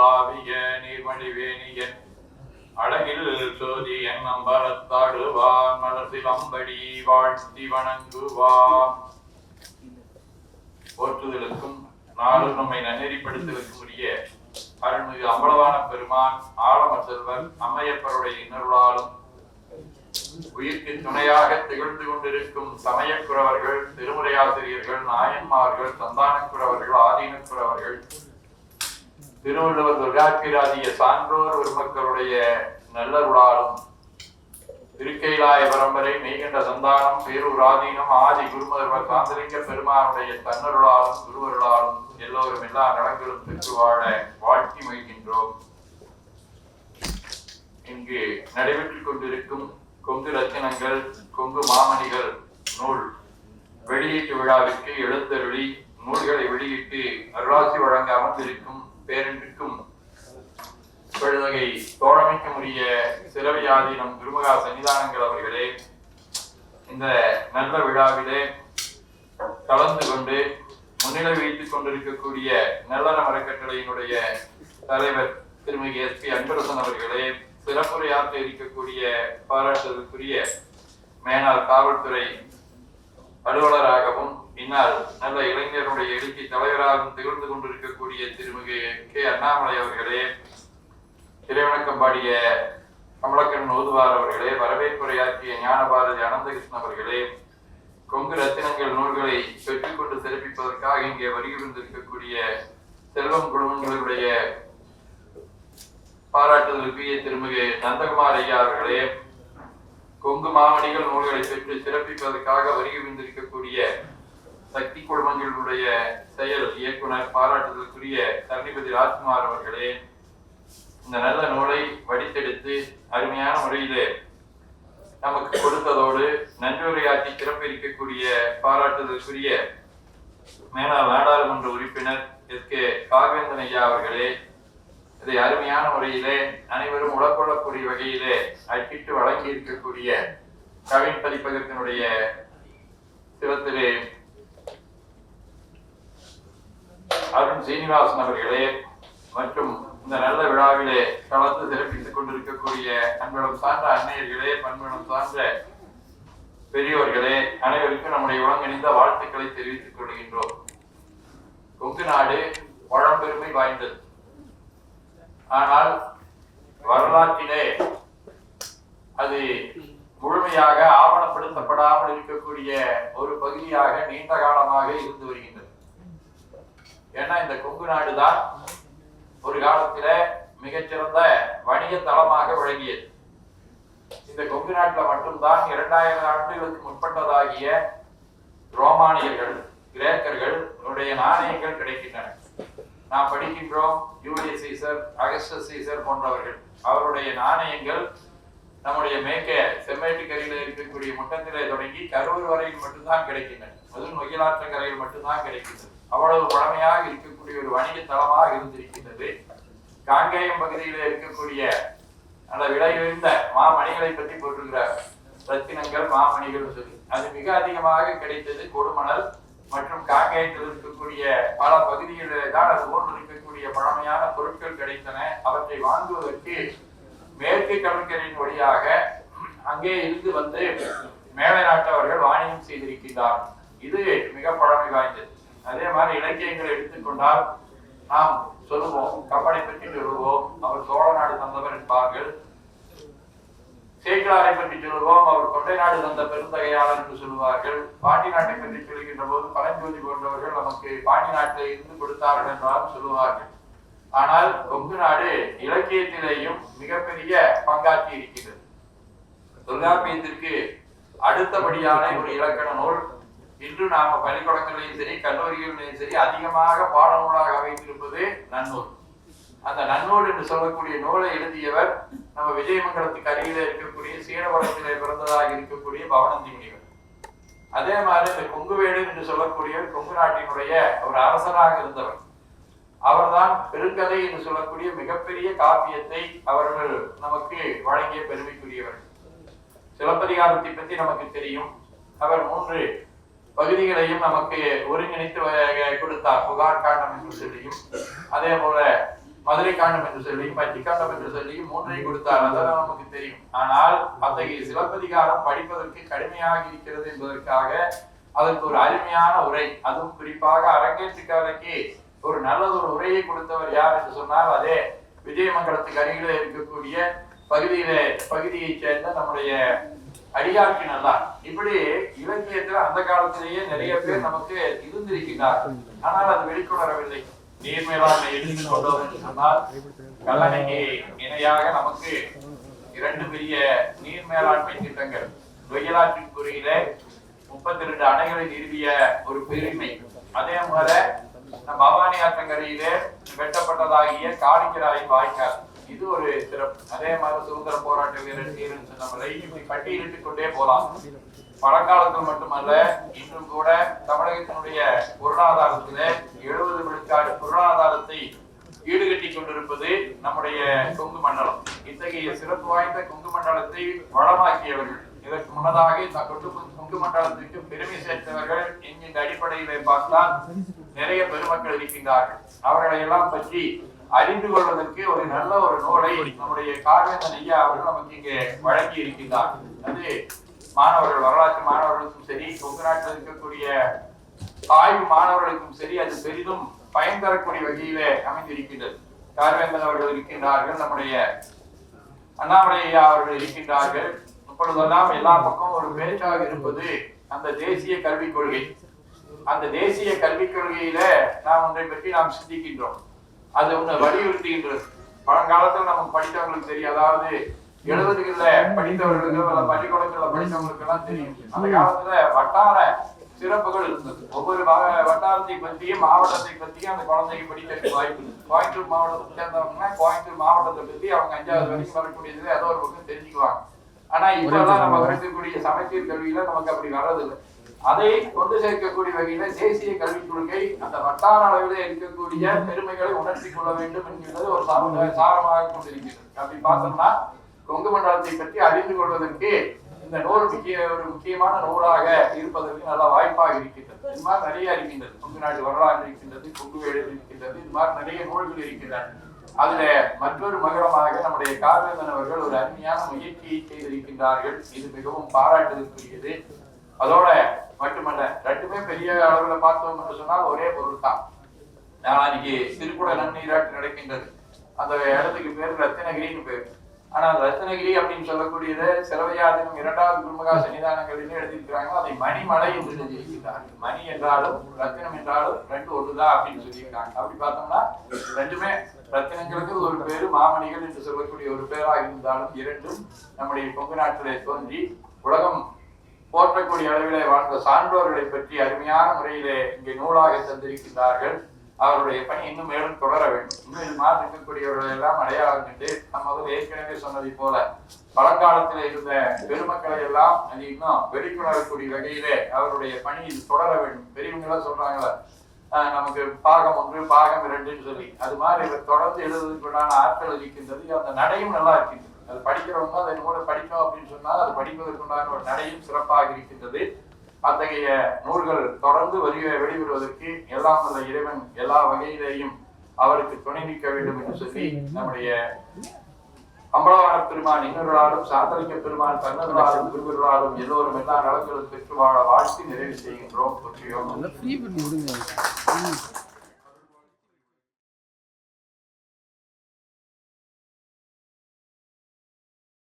நிலவுலாவிய நீர்மணிவேணியன் அழகில் சோதி என் அம்பலத்தாடுவான் அம்படி வாழ்த்தி வணங்குவான். போற்றுதலுக்கும் நாடு நம்மை நன்னெறிப்படுத்துவதற்குரிய அருள்மிகு அம்பலவான பெருமான் ஆழம செல்வர் அம்மையப்பருடைய இன்னருளாலும் உயிர்க்கு துணையாக திகழ்ந்து கொண்டிருக்கும் சமயக்குறவர்கள் திருமுறையாசிரியர்கள் நாயன்மார்கள் சந்தானக்குறவர்கள் ஆதீனக்குறவர்கள் திருவள்ளுவர் துர்காக்கிராதிய சான்றோர் பெருமக்களுடைய நல்லருளாலும் திருக்கைலாய பரம்பரை மெய்கண்ட சந்தானம் பேரூராதீனம் ஆதி குருமதர்வர் சாந்தலிங்க பெருமானுடைய தன்னருளாலும் குருவருளாலும் எல்லோரும் எல்லா நலங்களும் பெற்று வாழ வாழ்த்தி மகிழ்கின்றோம். இங்கு நடைபெற்றுக் கொண்டிருக்கும் கொங்கு ரத்தினங்கள் கொங்கு மாமணிகள் நூல் வெளியீட்டு விழாவிற்கு எழுந்தருளி நூல்களை வெளியிட்டு அருளாசி வழங்க அமர்ந்திருக்கும் பேரன்பிற்கும் பெருதகை தோழமைக்கும் உரிய சிறவியாதீனம் திருமகா சன்னிதானங்கள் அவர்களே இந்த நல்ல விழாவிலே கலந்து கொண்டு முன்னிலை வைத்துக் கொண்டிருக்கக்கூடிய நல்லன அறக்கட்டளையினுடைய தலைவர் திருமிகு எஸ் பி அன்பரசன் அவர்களே சிறப்புரையாற்ற இருக்கக்கூடிய பாராட்டுதலுக்குரிய மேனால் காவல்துறை அலுவலராகவும் பின்னால் நல்ல இளைஞருடைய எழுச்சி தலைவராகவும் திகழ்ந்து கொண்டிருக்கக்கூடிய திருமிகு கே. அண்ணாமலை அவர்களே திரைவணக்கம் பாடிய கமலக்கண்ணன் ஓதுவார் அவர்களே வரவேற்புரையாற்றிய ஞானபாரதி அனந்தகிருஷ்ணன் அவர்களே கொங்கு ரத்தினங்கள் நூல்களை பெற்றுக்கொண்டு சிறப்பிப்பதற்காக இங்கே வருகிருந்திருக்கக்கூடிய செல்வம் குழுமங்களுடைய பாராட்டுதலுக்குரிய திருமிகு நந்தகுமார் ஐயா அவர்களே கொங்கு மாமணிகள் நூல்களை பெற்று சிறப்பிப்பதற்காக வருகை வந்திருக்கக்கூடிய சக்தி குழுமங்களுடைய செயல் இயக்குனர் பாராட்டுதலுக்குரிய தரணிபதி ராஜ்குமார் அவர்களே இந்த நல்ல நூலை வடித்தெடுத்து அருமையான முறையிலே நமக்கு கொடுத்ததோடு நன்றியுரையாற்றி சிறப்பிருக்கக்கூடிய பாராட்டுதலுக்குரிய மேலாள் நாடாளுமன்ற உறுப்பினர் எஸ். கே. காவேந்தன் ஐயா அவர்களே இதை அருமையான முறையிலே அனைவரும் உடற்கொள்ளக்கூடிய வகையிலே அச்சிட்டு வழங்கி இருக்கக்கூடிய கவின் பதிப்பகத்தினுடைய சிவத்திரு அருண் சீனிவாசன் அவர்களே மற்றும் இந்த நல்ல விழாவிலே கலந்து சிறப்பித்துக் கொண்டிருக்கக்கூடிய அன்பளம் சார்ந்த அன்னையர்களே பண்பளம் சார்ந்த பெரியோர்களே அனைவருக்கும் நம்முடைய உலகணிந்த வாழ்த்துக்களை தெரிவித்துக் கொள்கின்றோம். கொங்கு நாடு பழம்பெருமை வாய்ந்தது. ஆனால் வரலாற்றிலே அது முழுமையாக ஆவணப்படுத்தப்படாமல் இருக்கக்கூடிய ஒரு பகுதியாக நீண்ட காலமாக இருந்து வருகின்றது. ஏன்னா இந்த கொங்கு நாடுதான் ஒரு காலத்தில மிகச்சிறந்த வணிக தளமாக விளங்கியது. இந்த கொங்கு நாட்டில் மட்டும்தான் இரண்டாயிரம் ஆண்டுகளுக்கு முற்பட்டதாகிய ரோமானியர்கள் கிரேக்கர்கள் உடைய நாணயங்கள் கிடைக்கின்றன. நாம் படிக்கின்றோம் யூலியஸ் சீசர் அகஸ்டஸ் சீசர் போன்றவர்கள். அவருடைய நாணயங்கள் நம்முடைய மேற்க செம்மேட்டுக்கரையில் இருக்கக்கூடிய முட்டத்திலே தொடங்கி கரூர் வரையில் மட்டும்தான் கிடைக்கின்றன. முதல் கரையில் மட்டும்தான் கிடைக்கின்றது. அவ்வளவு பழமையாக இருக்கக்கூடிய ஒரு வணிக தளமாக இருந்திருக்கின்றது. காங்கேயம் பகுதியில் இருக்கக்கூடிய அந்த விலை உயர்ந்த மாமணிகளை பற்றி போட்டிருக்கிறார். ரத்தினங்கள் மாமணிகள் சொல்லி அது மிக அதிகமாக கிடைத்தது கொடுமணல் மற்றும் காங்கேயத்தில் இருக்கக்கூடிய பல பகுதிகளிலே தான் அது போன்று இருக்கக்கூடிய பழமையான பொருட்கள் கிடைத்தன. அவற்றை வாங்குவதற்கு மேற்கு கடற்கரையின் வழியாக அங்கே இருந்து வந்து மேலை நாட்டவர்கள் வாணிகம் செய்திருக்கிறார் இது மிக பழமை வாய்ந்தது. அதே மாதிரி இலக்கியங்களை எடுத்துக்கொண்டால் நாம் சொல்லுவோம் கப்பனை பற்றி சொல்லுவோம் அவர் சோழ நாடு தந்தவர் என்பார்கள். சேக்கிலாரை பற்றி சொல்லுவோம் அவர் கொண்டை நாடு தந்த பெருந்தகையாளர் என்று சொல்லுவார்கள். பாண்டி நாட்டை பற்றி சொல்கின்ற போது பழஞ்சோதி போன்றவர்கள் நமக்கு பாண்டி நாட்டை இருந்து கொடுத்தார்கள் என்றாலும் சொல்லுவார்கள். ஆனால் கொங்கு நாடு இலக்கியத்திலேயும் மிகப்பெரிய பங்காற்றி இருக்கிறது தொல்காப்பியத்திற்கு அடுத்தபடியான ஒரு இலக்கண நூல் இன்று நாம பள்ளிக்கூடங்களிலும் சரி கல்லூரிகளிலும் சரி அதிகமாக பாடநூலாக அமைத்திருப்பது நன்னூல். அந்த நன்னூல் என்று சொல்லக்கூடிய நூலை எழுதியவர் நம்ம விஜயமங்கலத்துக்கு அருகில இருக்கக்கூடிய சீனவரத்திலே பிறந்ததாக இருக்கக்கூடிய பவனந்தி முனிவர். அதே மாதிரி இந்த கொங்குவேடு என்று சொல்லக்கூடிய கொங்கு நாட்டினுடைய ஒரு அரசராக இருந்தவர். அவர்தான் பெருங்கதை என்று சொல்லக்கூடிய மிகப்பெரிய காப்பியத்தை அவர்கள் நமக்கு வழங்கிய பெருமைக்குரியவர். சிலப்பதிகாரத்தை பற்றி நமக்கு தெரியும். அவர் மூன்று பகுதிகளையும் நமக்கு ஒருங்கிணைத்து கொடுத்தார். புகார் காண்டம் என்று சொல்லியும் அதே போல மதுரை காண்டம் என்று சொல்லியும் பட்டி காண்டம் என்று சொல்லியும் மூன்றையும் கொடுத்தார். அதெல்லாம் நமக்கு தெரியும். ஆனால் அத்தகைய சிலப்பதிகாரம் படிப்பதற்கு கடுமையாக இருக்கிறது என்பதற்காக அதற்கு ஒரு அருமையான உரை அதுவும் குறிப்பாக அரங்கேற்று ஒரு நல்லது ஒரு உரையை கொடுத்தவர் யார் என்று சொன்னால் அதே விஜயமங்கலத்துக்கு அருகிலே இருக்கக்கூடிய பகுதியிலே பகுதியைச் சேர்ந்த நம்முடைய நல்லா இப்படி இலக்கியத்துல அந்த காலத்திலேயே நிறைய பேர் நமக்கு இருந்திருக்கிறார் ஆனால் அது வெளிக்கொணரவில்லை. நீர் மேலாண்மை எழுதி கொண்டோம் என்று சொன்னால் கல்லணைக்கு இணையாக நமக்கு இரண்டு பெரிய நீர் மேலாண்மை திட்டங்கள். வெயிலாற்றின் குறியிலே முப்பத்தி ரெண்டு அணைகளை நிறுவிய ஒரு பெருமை அதே போல பவானி ஆற்றங்கரையிலே வெட்டப்பட்டதாகிய காளிங்கராய் வாய்க்கால். இது ஒரு சிறப்பு. அதே மாதிரி சுதந்திர போராட்ட வீரர் தீரன் சொன்னவரை இப்படி பட்டியலிட்டுக் கொண்டே போலாம் பழங்காலத்தில் மட்டுமல்ல இன்றும் கூட தமிழகத்தினுடைய பொருளாதாரத்திலே எழுபது விழுக்காடு பொருளாதாரத்தை ஈடுகட்டி கொண்டிருப்பது நம்முடைய கொங்கு மண்டலம். இத்தகைய சிறப்பு வாய்ந்த கொங்கு மண்டலத்தை வளமாக்கியவர்கள் இதற்கு முன்னதாக இந்த கொங்கு கொங்கு மண்டலத்திற்கு பெருமை சேர்த்தவர்கள் என்கின்ற அடிப்படையிலே பார்த்தால் நிறைய பெருமக்கள் இருக்கின்றார்கள். அவர்களை எல்லாம் பற்றி அறிந்து கொள்வதற்கு ஒரு நல்ல ஒரு நூலை நம்முடைய கார்வேந்தன் ஐயா அவர்கள் நமக்கு இங்கே வழங்கி இருக்கின்றார். அது மாணவர்கள் வரலாற்று மாணவர்களுக்கும் சரி கொங்கு நாட்டில் இருக்கக்கூடிய ஆய்வு மாணவர்களுக்கும் சரி அது பெரிதும் பயன் தரக்கூடிய வகையிலே அமைந்திருக்கின்றது. கார்வேந்தன் அவர்கள் இருக்கின்றார்கள் நம்முடைய அண்ணாமலை ஐயா அவர்கள் இருக்கின்றார்கள். இப்பொழுதெல்லாம் எல்லா பக்கம் ஒரு பேச்சாக இருப்பது அந்த தேசிய கல்விக் கொள்கை. அந்த தேசிய கல்விக் கொள்கையில நாம் ஒன்றை பற்றி நாம் சிந்திக்கின்றோம். அது ஒண்ணு வலியுறுத்துகின்றது பழங்காலத்தில் நமக்கு படித்தவங்களுக்கு தெரியும். அதாவது எழுபதுகள்ல படித்தவர்களுக்கு அல்ல பள்ளிக்கூடங்கள்ல படித்தவங்களுக்கு எல்லாம் தெரியும். அந்த காலத்துல வட்டார சிறப்புகள் இருந்தது. ஒவ்வொரு வட்டாரத்தை பற்றியும் மாவட்டத்தை பற்றியும் அந்த குழந்தைக்கு படிக்கிறதுக்கு வாய்ப்பு இருந்தது. கோயம்புத்தூர் மாவட்டத்தை சேர்ந்தவங்கன்னா கோயம்புத்தூர் மாவட்டத்தை பற்றி அவங்க அஞ்சாவது வரைக்கும் வரக்கூடியது. ஏதோ ஒரு பக்கம் தெரிஞ்சுக்குவாங்க. ஆனா இப்பெல்லாம் நம்ம இருக்கக்கூடிய சமச்சீர் கல்வியில நமக்கு அப்படி வர்றதில்லை. அதை கொண்டு சேர்க்கக்கூடிய வகையில தேசிய கல்விக் கொள்கை அந்த வட்டார அளவில் இருக்கக்கூடிய பெருமைகளை உணர்த்தி கொள்ள வேண்டும் என்கிறது ஒரு சார- சாரமாக கொண்டிருக்கிறது. அப்படி பார்த்தோம்னா கொங்கு மண்டலத்தை பற்றி அறிந்து கொள்வதற்கு இந்த நூல் முக்கிய ஒரு முக்கியமான நூலாக இருப்பதற்கு நல்ல வாய்ப்பாக இருக்கின்றது. இது மாதிரி நிறைய இருக்கின்றது. கொங்கு நாடு வரலாறு இருக்கின்றது கொங்கு வேடு இருக்கின்றது இது மாதிரி நிறைய நூல்கள் இருக்கின்றன. அதுல மற்றொரு மகளமாக நம்முடைய கார்வேந்தன் அவர்கள் ஒரு அருமையான முயற்சியை செய்திருக்கின்றார்கள். இது மிகவும் பாராட்டுதற்குரியது அதோட மட்டுமல்ல ரெண்டுமே பெரிய அளவுல பார்த்தோம் என்று சொன்னால் ஒரே பொருள் தான் நாளைக்கு திருக்குட நன்னீராட்டு நடக்கின்றது? அந்த இடத்துக்கு பேர் ரத்தினகிரின்னு பேர். ஆனா ரத்தினகிரி அப்படின்னு சொல்லக்கூடியது சிறவையாதினம் இரண்டாவது குருமகா சன்னிதானங்களிலே எழுதியிருக்கிறாங்க. அதை மணிமலை என்று எழுதியிருக்கிறார்கள். மணி என்றாலும் ரத்தினம் என்றாலும் ரெண்டு ஒன்றுதான் அப்படின்னு சொல்லியிருக்காங்க. அப்படி பார்த்தோம்னா ரெண்டுமே ரத்தினங்களுக்கு ஒரு பேரு மாமணிகள் என்று சொல்லக்கூடிய ஒரு பேராக இருந்தாலும் இரண்டும் நம்முடைய கொங்கு நாட்டிலே தோன்றி உலகம் போற்றக்கூடிய அளவிலே வாழ்ந்த சான்றோர்களை பற்றி அருமையான முறையிலே இங்கே நூலாக தந்திருக்கின்றார்கள். அவருடைய பணி இன்னும் மேலும் தொடர வேண்டும். இன்னும் இது மாதிரி இருக்கக்கூடியவர்கள் எல்லாம் அடையாளம் கண்டு நம்ம ஏற்கனவே சொன்னதை போல பழங்காலத்தில் இருந்த பெருமக்களை எல்லாம் அது இன்னும் வெளிக்கொணரக்கூடிய வகையிலே அவருடைய பணி இது தொடர வேண்டும். பெரியவங்களாம் எல்லாம் சொல்றாங்களே ஆஹ் நமக்கு பாகம் ஒன்று பாகம் இரண்டுன்னு சொல்லி. அது மாதிரி இவர் தொடர்ந்து எழுதுவதற்குண்டான ஆட்கள் இருக்கின்றது. அந்த நடையும் நல்லா இருக்கின்றது. அது படிக்கிறவங்க அதை நூலை படிக்கணும் அப்படின்னு சொன்னால் அது படிப்பதற்குண்டான ஒரு நடையும் சிறப்பாக இருக்கின்றது. அத்தகைய நூல்கள் தொடர்ந்து வெளியே வெளிவருவதற்கு எல்லாம் உள்ள இறைவன் எல்லா வகையிலேயும் அவருக்கு துணை நிற்க வேண்டும் என்று சொல்லி நம்முடைய அம்பலவான பெருமான் இன்னொருளாலும் சாந்தலிக்க பெருமான் தன்னொருளாலும் குருவர்களாலும் எல்லோரும் எல்லா நலங்களும் பெற்று வாழ வாழ்த்து நிறைவு செய்கின்றோம்.